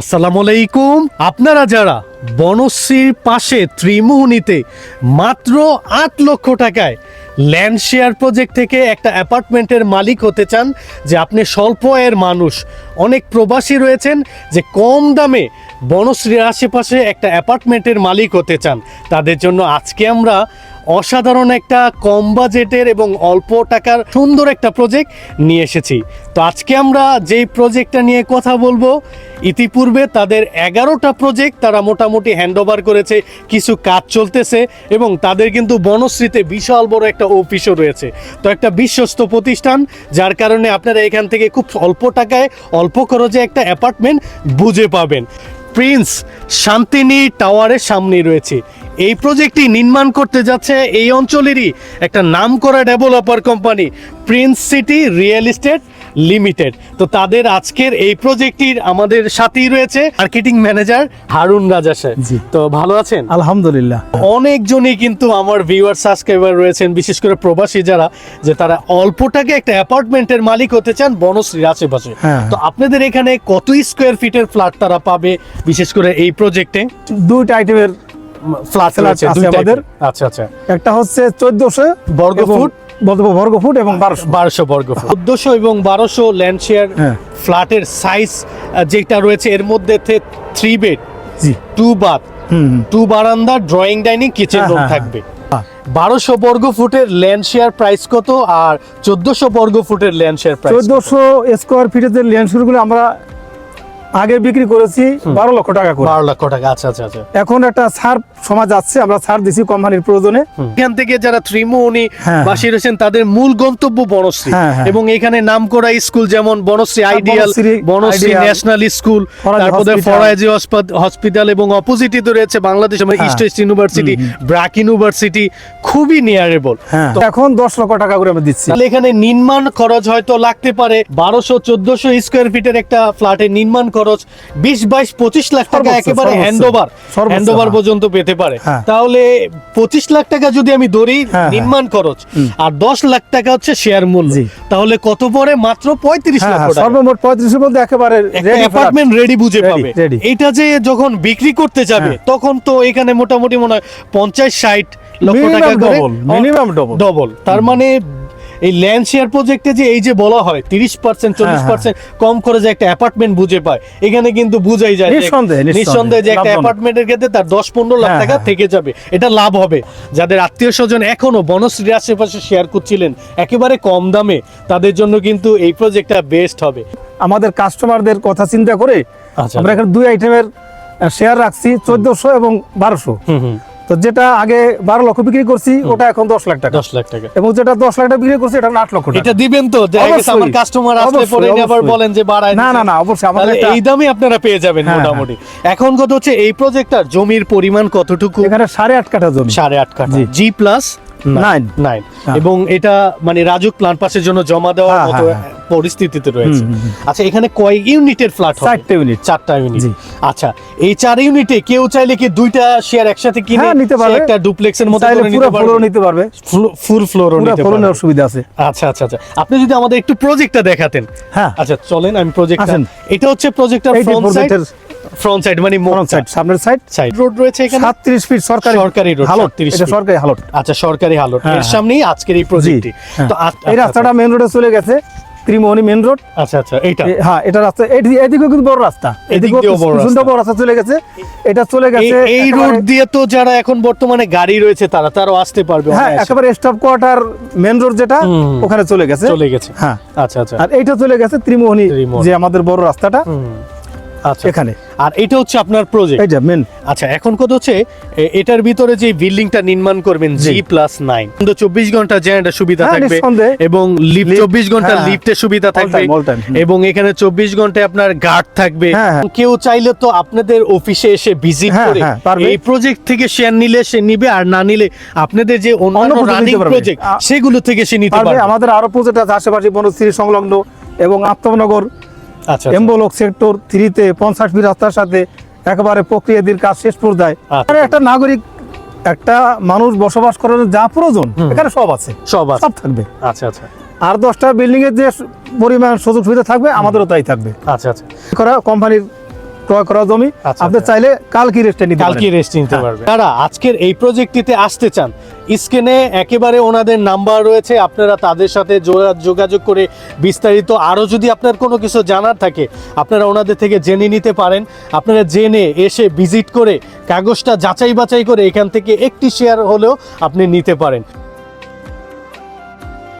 আসসালামু আলাইকুম। আপনারা যারা বনশ্রীর পাশে ত্রিমোহনীতে মাত্র আট লক্ষ টাকায় ল্যান্ড শেয়ার প্রজেক্ট থেকে একটা অ্যাপার্টমেন্টের মালিক হতে চান, যে আপনি স্বল্প আয়ের মানুষ, অনেক প্রবাসী রয়েছেন, যে কম দামে বনশ্রীর আশেপাশে একটা অ্যাপার্টমেন্টের মালিক হতে চান, তাদের জন্য আজকে আমরা অসাধারণ একটা কম বাজেটের এবং অল্প টাকার সুন্দর একটা প্রজেক্ট নিয়ে এসেছি। তো আজকে আমরা যেই প্রজেক্টটা নিয়ে কথা বলব, ইতিপূর্বে তাদের এগারোটা প্রজেক্ট তারা মোটামুটি হ্যান্ডওভার করেছে, কিছু কাজ চলতেছে এবং তাদের কিন্তু বনশ্রীতে বিশাল বড় একটা অফিসও রয়েছে। তো একটা বিশ্বস্ত প্রতিষ্ঠান, যার কারণে আপনারা এখান থেকে খুব অল্প টাকায়, অল্প খরচে একটা অ্যাপার্টমেন্ট বুঝে পাবেন। প্রিন্স শান্তিনি টাওয়ারের সামনে রয়েছে। এই প্রজেক্টটি নির্মাণ করতে যাচ্ছে এই অঞ্চলেরই একটা নাম করা developer company, Prince City Real Estate. Limited তো তাদের আজকের এই প্রজেক্টটির আমাদের সাথেই রয়েছে মার্কেটিং ম্যানেজার হারুন রাজা স্যার। তো ভালো আছেন? আলহামদুলিল্লাহ। অনেকজনই কিন্তু আমার ভিউয়ার সাবস্ক্রাইবার রয়েছেন বিশেষ করে প্রবাসী যারা যে তারা অল্প টাকা একটা অ্যাপার্টমেন্টের মালিক হতে চান বনশ্রীর আশেপাশে হ্যাঁ। তো আপনাদের এখানে কত স্কোয়ার ফিটের ফ্ল্যাট তারা পাবে বিশেষ করে এই প্রজেক্টে দুইটা আইটেমের ফ্ল্যাট আছে আমাদের। আচ্ছা আচ্ছা। একটা হচ্ছে চোদ্দশো বর্গ ফুট? বর্গ ফুট এবং বারোশো বর্গ চোদ্দশো এবং বারোশো ল্যান্ড শেয়ার হ্যাঁ। ফ্ল্যাটের সাইজ যেটা রয়েছে এর মধ্যে থ্রি বেড জি টু বাথ। টু বারান্দা ড্রয়িং ডাইনিং কিচেন রুম থাকবে হ্যাঁ। বারোশো বর্গ ফুটের ল্যান্ড শেয়ার প্রাইস কত আর চোদ্দশো বর্গ ফুটের ল্যান্ড শেয়ার প্রাইস চোদ্দশো স্কোয়ার ফিটের ল্যান্ড শুরুগুলো আমরা আগে বিক্রি করেছি বারো লক্ষ টাকা করে। বারো লক্ষ টাকা আচ্ছা আচ্ছা আচ্ছা। এখন একটা ছাড় সমাজ যাচ্ছে আমরা ছাড় দিছি কোম্পানির প্রয়োজনে। এখান থেকে যারা ত্রিমোহনী হ্যাঁ, বাসী রয়েছেন তাদের মূল গন্তব্য বনশ্রী। হ্যাঁ, হ্যাঁ। এবং এখানে নামকরা স্কুল যেমন Banasree ideal Banasree national school তারপরে ফরাজি হসপিটাল এবং অপোজিটই তো রয়েছে Bangladesh. East west university BRAC university খুবই নিয়ারেবল এখন দশ লক্ষ টাকা করে আমরা দিচ্ছি। তাহলে এখানে নির্মাণ খরচ হয়তো লাগতে পারে বারোশো চোদ্দশো স্কোয়ার ফিটের একটা ফ্ল্যাটের নির্মাণ খরচ বিশ বাইশ পঁচিশ লাখ টাকা একেবারে হ্যান্ডওভার হ্যান্ডওভার হ্যাঁ। পর্যন্ত পেতে পারে। হ্যাঁ। তাহলে পঁচিশ লাখ টাকা যদি আমি ধরি হ্যাঁ। নির্মাণ খরচ আর দশ লাখ টাকা হচ্ছে শেয়ার মূল্য। তাহলে কত পরে মাত্র পঁয়ত্রিশ হ্যাঁ হ্যাঁ, সর্বমোট পঁয়ত্রিশের মধ্যে একেবারে অ্যাপার্টমেন্ট রেডি বুঝে পাবে। এটা যে যখন বিক্রি করতে যাবে হ্যাঁ। তখন তো এখানে মোটামুটি মনে হয় পঞ্চাশ ষাট লক্ষ টাকা minimum ডবল তার মানে এই ল্যান্ড শেয়ার প্রজেক্টে যে এই যে বলা হয় তিরিশ পার্সেন্ট চল্লিশ হ্যাঁ, পার্সেন্ট কম করে যে একটা অ্যাপার্টমেন্ট বুঝে পায় এখানে কিন্তু বুঝাই যায় নিঃসন্দেহে, যে একটা। অ্যাপার্টমেন্টের ক্ষেত্রে তার দশ পনেরো লাখ হ্যাঁ, টাকা হ্যাঁ। থেকে যাবে এটা লাভ হবে যাদের আত্মীয় স্বজন এখনও বনশ্রীর আশেপাশে শেয়ার করছিলেন একেবারে কম দামে তাদের জন্য কিন্তু এই প্রজেক্টটা বেস্ট হবে আমাদের কাস্টমারদের কথা চিন্তা করে আচ্ছা। আমরা এখানে দুই আইটেমের শেয়ার রাখছি চোদ্দশো এবং বারোশো তো যেটা আগে বারো লক্ষ বিক্রি করছি ওটা এখন দশ লাখ টাকা। দশ লাখ টাকা। এবং যেটা দশ লাখ টাকা বিক্রি করছি এটা আট লক্ষ এটা দিবেন তো। আমার কাস্টমার আসলে পরে আবার বলেন যে বাড়ায় না, না, না, অবশ্যই, আমাদের এই দামে আপনারা পেয়ে যাবেন হ্যাঁ, মোটামুটি। এখন কথা হচ্ছে এই প্রজেক্টটার জমির পরিমাণ কতটুকু? এখানে সাড়ে আট কাঠা জমি। সাড়ে আট কাঠা। জি। প্লাস নাইন নাইন হ্যাঁ। এবং এটা মানে রাজুক প্ল্যান পাসের জন্য জমা দেওয়ার হ্যাঁ, মতো হ্যাঁ, পরিস্থিতিতে রয়েছে। আচ্ছা এখানে কয় ইউনিটের ফ্ল্যাট চারটে ইউনিট চারটা ইউনিট আচ্ছা এই চার ইউনিটে কেউ চাইলে কি দুইটা শেয়ার একসাথে কিনে হ্যাঁ, নিতে পারবে। একটা ডুপ্লেক্সের মতো করে পুরো নিতে ফ্লোর পারবে? নিতে পারবে। ফুল ফ্লোর পুরো নিতে ফ্লোর পারবে। নেওয়ার সুবিধা আছে। আচ্ছা আচ্ছা আচ্ছা। আপনি যদি আমাদের একটু প্রজেক্টটা দেখাতেন। হ্যাঁ। আচ্ছা চলেন আমি প্রজেক্টটা এটা হচ্ছে প্রজেক্টর এইটি ফ্রন্ট সাইড ফ্রন্ট সাইড মানে ফ্রন্ট সাইড সামনের সাইড সাইড রোড রয়েছে এখানে? সাতত্রিশ ফিট সরকারি সরকারি road, হালট। 37 এটা সরকারি হালট। আচ্ছা সরকারি হালট। হ্যাঁ, এর হ্যাঁ। সামনেই আজকের এই প্রজেক্টটি। হ্যাঁ। তো এই আচ্ছা, রাস্তাটা মেন রোডে চলে গেছে ত্রিমোহনী মেন রোড আচ্ছা আচ্ছা এইটা? হ্যাঁ এটা রাস্তা এদি- এদিকেও কিন্তু বড় রাস্তা। এদিকেও বড় সুন্দর রাস্তা। বড় রাস্তা চলে গেছে। এটা চলে গেছে এই রোড দিয়ে তো যারা এখন বর্তমানে গাড়ি রয়েছে তারা তারাও আসতে পারবে হ্যাঁ। একেবারে স্টাফ কোয়ার্টার মেন রোড যেটা ওখানে চলে গেছে। চলে গেছে। হ্যাঁ। আচ্ছা আচ্ছা। আর এইটা চলে গেছে ত্রিমোহনী। যে আমাদের বড় রাস্তাটা। আচ্ছা এখানে আর এটা হচ্ছে আপনার প্রজেক্ট এইটা মেন আচ্ছা এখন কথা হচ্ছে এটার ভিতরে যে বিল্ডিংটা নির্মাণ করবেন জি। প্লাস নাইন চব্বিশ ঘণ্টা জেনারেটর সুবিধা হ্যাঁ, থাকবে এবং লিফট চব্বিশ ঘণ্টা হ্যাঁ। লিফটের সুবিধা থাকবে। এবং এখানে চব্বিশ ঘন্টায় আপনার গার্ড থাকবে হ্যাঁ, হ্যাঁ। কেউ চাইলে তো আপনাদের অফিসে এসে ভিজিট হ্যাঁ, করে হ্যাঁ। এই প্রজেক্ট থেকে শেয়ার নিলে সে নিবে আর না নিলে আপনাদের যে অন্যান্য রানিং প্রজেক্ট সেগুলো থেকে সে নিতে পারবে আমাদের আরও প্রজেক্ট আছে আশেপাশে বনশ্রী সংলগ্ন এবং আত্মনগর আচ্ছা আচ্ছা। এম্বলক সেক্টর থ্রিতে পঞ্চাশ ফিট রাস্তার সাথে একেবারে প্রক্রিয়াদির কাজ শেষ পর্যায়ে আচ্ছা। এখানে একটা নাগরিক একটা মানুষ বসবাস করার যা প্রয়োজন এখানে সব আছে। সব আছে। সব থাকবে। আচ্ছা আচ্ছা। আর দশটা বিল্ডিং এর যে পরিমাণ সুযোগ সুবিধা থাকবে আমাদেরও তাই থাকবে। আচ্ছা আচ্ছা। করা কোম্পানির ক্রয় করা জমি আচ্ছা, আপনি আচ্ছা। চাইলে কালকে রেস্টে নিতে কালকে রেস্ট নিতে পারবেন। তারা আজকের এই প্রজেক্টটিতে আসতে চান স্ক্রিনে একেবারে ওনাদের নাম্বার রয়েছে আপনারা তাদের সাথে যোগাযোগ করে বিস্তারিত আরও যদি আপনার কোনো কিছু জানার থাকে আপনারা ওনাদের থেকে জেনে নিতে পারেন। আপনারা জেনে এসে ভিজিট করে কাগজটা যাচাই বাছাই করে এখান থেকে একটি শেয়ার হলেও আপনি নিতে পারেন।